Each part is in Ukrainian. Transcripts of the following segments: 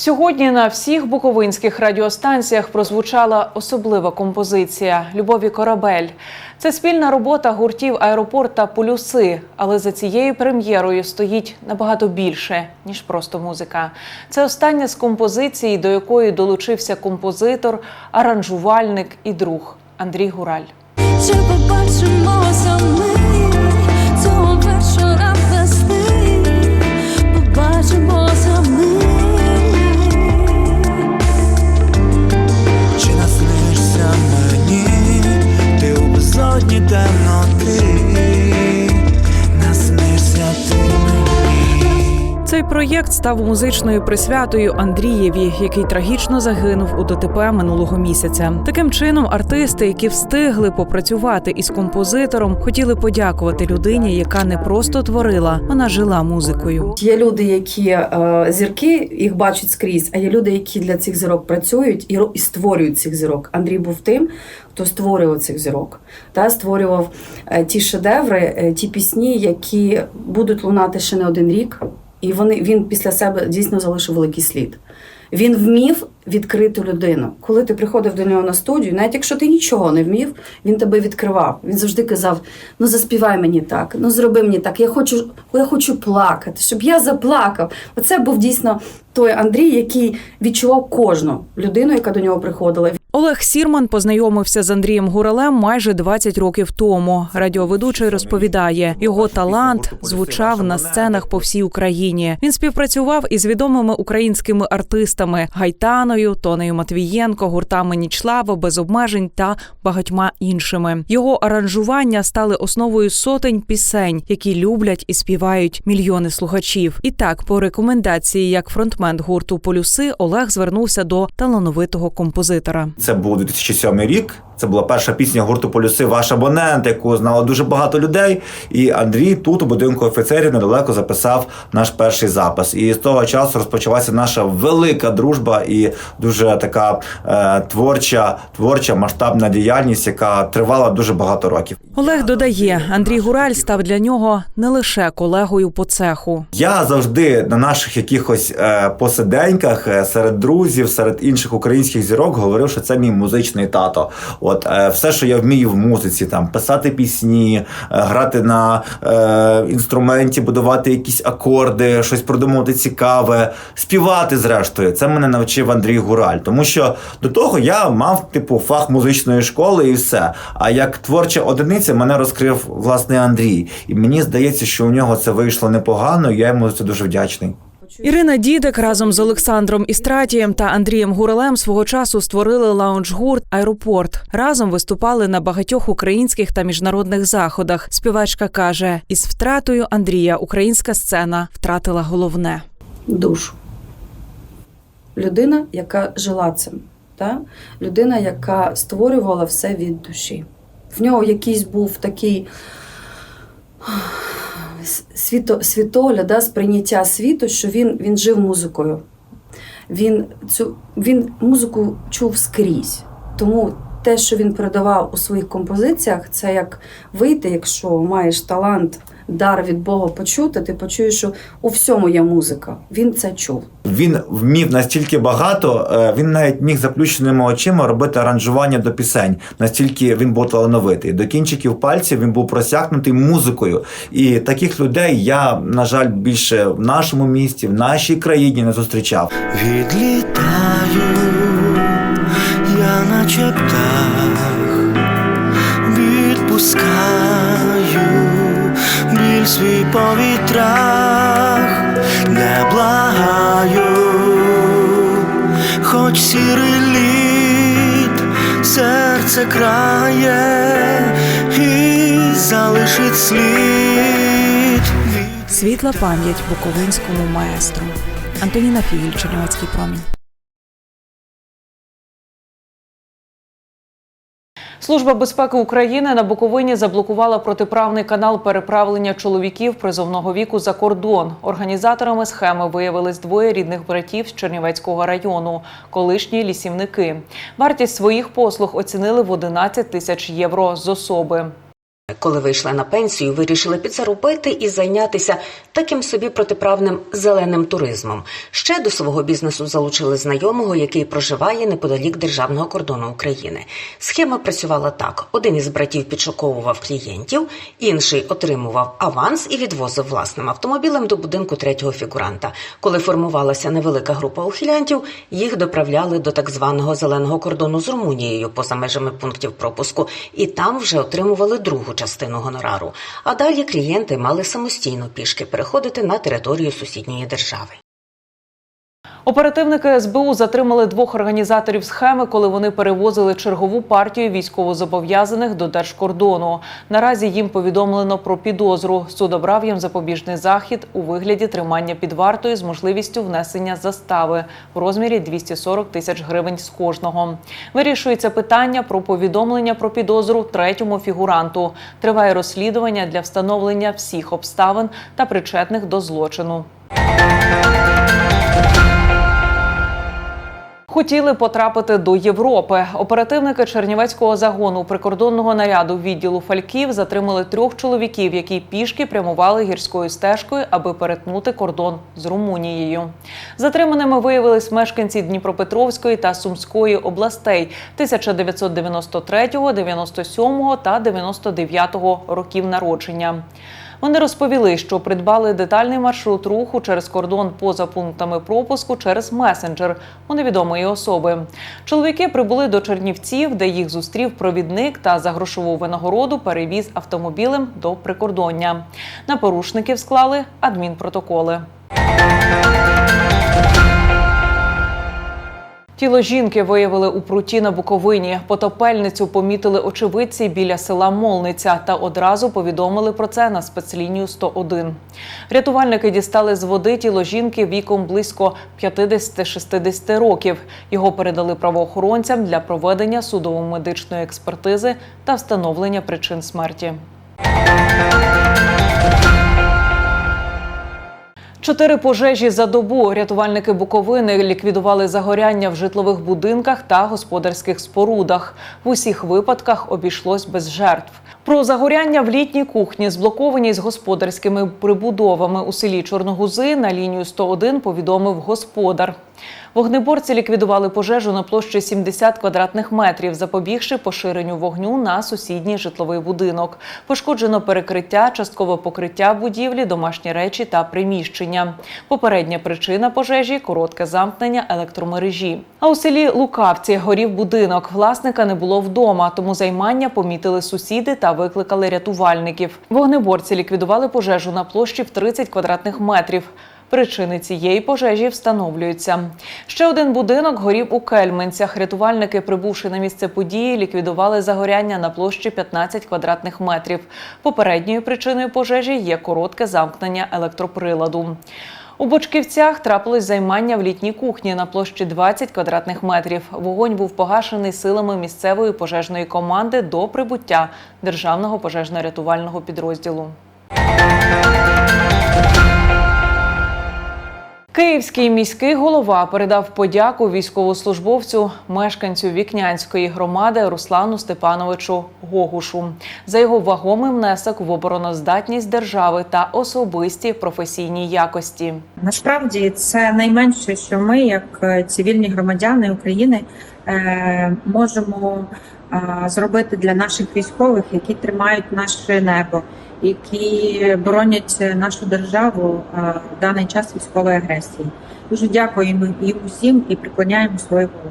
Сьогодні на всіх буковинських радіостанціях прозвучала особлива композиція Любові Корабель. Це спільна робота гуртів Аеропорт та Полюси, але за цією прем'єрою стоїть набагато більше ніж просто музика. Це остання з композицій, до якої долучився композитор, аранжувальник і друг Андрій Гураль. Чи побачимося ми проєкт став музичною присвятою Андрієві, який трагічно загинув у ДТП минулого місяця. Таким чином, артисти, які встигли попрацювати із композитором, хотіли подякувати людині, яка не просто творила, вона жила музикою. Є люди, які е, зірки їх бачать скрізь, а є люди, які для цих зірок працюють і, створюють цих зірок. Андрій був тим, хто створював цих зірок, та створював е, ті шедеври, е, ті пісні, які будуть лунати ще не один рік. І вони він після себе дійсно залишив великий слід. Він вмів відкрити людину. Коли ти приходив до нього на студію, навіть якщо ти нічого не вмів, він тебе відкривав. Він завжди казав: ну заспівай мені так, ну зроби мені так. Я хочу, я хочу плакати, щоб я заплакав. Оце був дійсно той Андрій, який відчував кожну людину, яка до нього приходила. Олег Сірман познайомився з Андрієм Гуралем майже 20 років тому. Радіоведучий розповідає, його талант звучав на сценах по всій Україні. Він співпрацював із відомими українськими артистами Гайтаною, Тонею Матвієнко, гуртами Нічлава, без обмежень та багатьма іншими. Його аранжування стали основою сотень пісень, які люблять і співають мільйони слухачів. І так, по рекомендації, як фронтмен гурту Полюси, Олег звернувся до талановитого композитора. Це був 2007 рік. Це була перша пісня гурту Полюси Ваш абонент, яку знало дуже багато людей. І Андрій тут у будинку офіцерів недалеко записав наш перший запис. І з того часу розпочалася наша велика дружба і дуже така е, творча, творча масштабна діяльність, яка тривала дуже багато років. Олег додає, Андрій Гураль став для нього не лише колегою по цеху. Я завжди на наших якихось е, посиденьках е, серед друзів, серед інших українських зірок говорив, що це мій музичний тато. От е, все, що я вмію в музиці, там писати пісні, е, грати на е, інструменті, будувати якісь акорди, щось придумувати цікаве, співати зрештою. Це мене навчив Андрій Гураль. Тому що до того я мав типу фах музичної школи і все. А як творча одиниця мене розкрив власне Андрій. І мені здається, що у нього це вийшло непогано. і Я йому за це дуже вдячний. Ірина Дідик разом з Олександром Істратієм та Андрієм Гуралем свого часу створили лаунж-гурт Аеропорт. Разом виступали на багатьох українських та міжнародних заходах. Співачка каже: із втратою Андрія українська сцена втратила головне. душу. Людина, яка жила цим. Та? Людина, яка створювала все від душі. В нього якийсь був такий світо, світогляд, да, сприйняття світу, що він, він жив музикою. Він, цю, він музику чув скрізь. Тому те, що він передавав у своїх композиціях, це як вийти, якщо маєш талант, дар від Бога почути, ти почуєш, що у всьому є музика. Він це чув. Він вмів настільки багато, е, він навіть міг заплющеними очима робити аранжування до пісень. Настільки він був талановитий. До кінчиків пальців він був просякнутий музикою. І таких людей я, на жаль, більше в нашому місті, в нашій країні не зустрічав. Відлітаю, наче птах, відпускаю біль свій по вітрах, не благаю, хоч сірий лід, серце крає і залишить слід. Світла пам'ять буковинському маестру. Антоніна Фігіль, Чернівецький промінь. Служба безпеки України на Буковині заблокувала протиправний канал переправлення чоловіків призовного віку за кордон. Організаторами схеми виявились двоє рідних братів з Чернівецького району, колишні лісівники. Вартість своїх послуг оцінили в 11 тисяч євро з особи. Коли вийшла на пенсію, вирішили підзаробити і зайнятися таким собі протиправним зеленим туризмом. Ще до свого бізнесу залучили знайомого, який проживає неподалік державного кордону України. Схема працювала так: один із братів підшуковував клієнтів, інший отримував аванс і відвозив власним автомобілем до будинку третього фігуранта. Коли формувалася невелика група ухилянтів, їх доправляли до так званого зеленого кордону з Румунією поза межами пунктів пропуску, і там вже отримували другу частину гонорару. А далі клієнти мали самостійно пішки переходити на територію сусідньої держави. Оперативники СБУ затримали двох організаторів схеми, коли вони перевозили чергову партію військовозобов'язаних до держкордону. Наразі їм повідомлено про підозру. Суд обрав їм запобіжний захід у вигляді тримання під вартою з можливістю внесення застави в розмірі 240 тисяч гривень з кожного. Вирішується питання про повідомлення про підозру третьому фігуранту. Триває розслідування для встановлення всіх обставин та причетних до злочину. Хотіли потрапити до Європи. Оперативники Чернівецького загону прикордонного наряду відділу Фальків затримали трьох чоловіків, які пішки прямували гірською стежкою, аби перетнути кордон з Румунією. Затриманими виявились мешканці Дніпропетровської та Сумської областей 1993, 97 та 99 років народження. Вони розповіли, що придбали детальний маршрут руху через кордон поза пунктами пропуску через месенджер у невідомої особи. Чоловіки прибули до Чернівців, де їх зустрів провідник та за грошову винагороду перевіз автомобілем до прикордоння. На порушників склали адмінпротоколи. Тіло жінки виявили у пруті на Буковині. Потопельницю помітили очевидці біля села Молниця та одразу повідомили про це на спецлінію 101. Рятувальники дістали з води тіло жінки віком близько 50-60 років. Його передали правоохоронцям для проведення судово-медичної експертизи та встановлення причин смерті. Чотири пожежі за добу рятувальники Буковини ліквідували загоряння в житлових будинках та господарських спорудах. В усіх випадках обійшлось без жертв. Про загоряння в літній кухні, зблокованій з господарськими прибудовами у селі Чорногузи, на лінію 101 повідомив господар. Вогнеборці ліквідували пожежу на площі 70 квадратних метрів, запобігши поширенню вогню на сусідній житловий будинок. Пошкоджено перекриття, часткове покриття будівлі, домашні речі та приміщення. Попередня причина пожежі коротке замкнення електромережі. А у селі Лукавці горів будинок. Власника не було вдома, тому займання помітили сусіди та викликали рятувальників. Вогнеборці ліквідували пожежу на площі в 30 квадратних метрів. Причини цієї пожежі встановлюються. Ще один будинок горів у Кельменцях. Рятувальники, прибувши на місце події, ліквідували загоряння на площі 15 квадратних метрів. Попередньою причиною пожежі є коротке замкнення електроприладу. У Бочківцях трапилось займання в літній кухні на площі 20 квадратних метрів. Вогонь був погашений силами місцевої пожежної команди до прибуття державного пожежно-рятувального підрозділу. Київський міський голова передав подяку військовослужбовцю, мешканцю Вікнянської громади Руслану Степановичу Гогушу за його вагомий внесок в обороноздатність держави та особисті професійні якості. Насправді це найменше, що ми, як е, цивільні громадяни України, е, можемо зробити для наших військових, які тримають наше небо, які боронять нашу державу е, в даний час військової агресії. Дуже дякуємо їм усім і приклоняємо свою голову.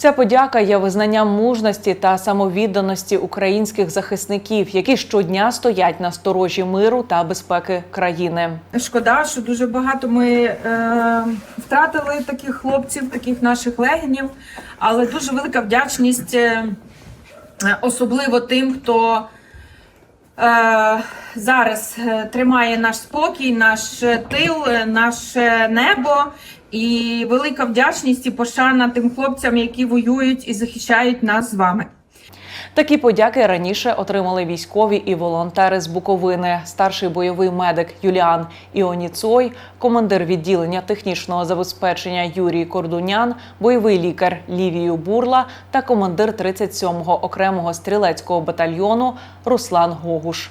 Ця подяка є визнанням мужності та самовідданості українських захисників, які щодня стоять на сторожі миру та безпеки країни. Шкода, що дуже багато ми е, втратили таких хлопців, таких наших легенів, але дуже велика вдячність, е, особливо тим, хто зараз е, тримає наш спокій, наш е, тил, е, наше небо. І велика вдячність і пошана тим хлопцям, які воюють і захищають нас з вами. Такі подяки раніше отримали військові і волонтери з Буковини, старший бойовий медик Юліан Іоніцой, командир відділення технічного забезпечення Юрій Кордунян, бойовий лікар Лівію Бурла та командир 37-го окремого стрілецького батальйону Руслан Гогуш.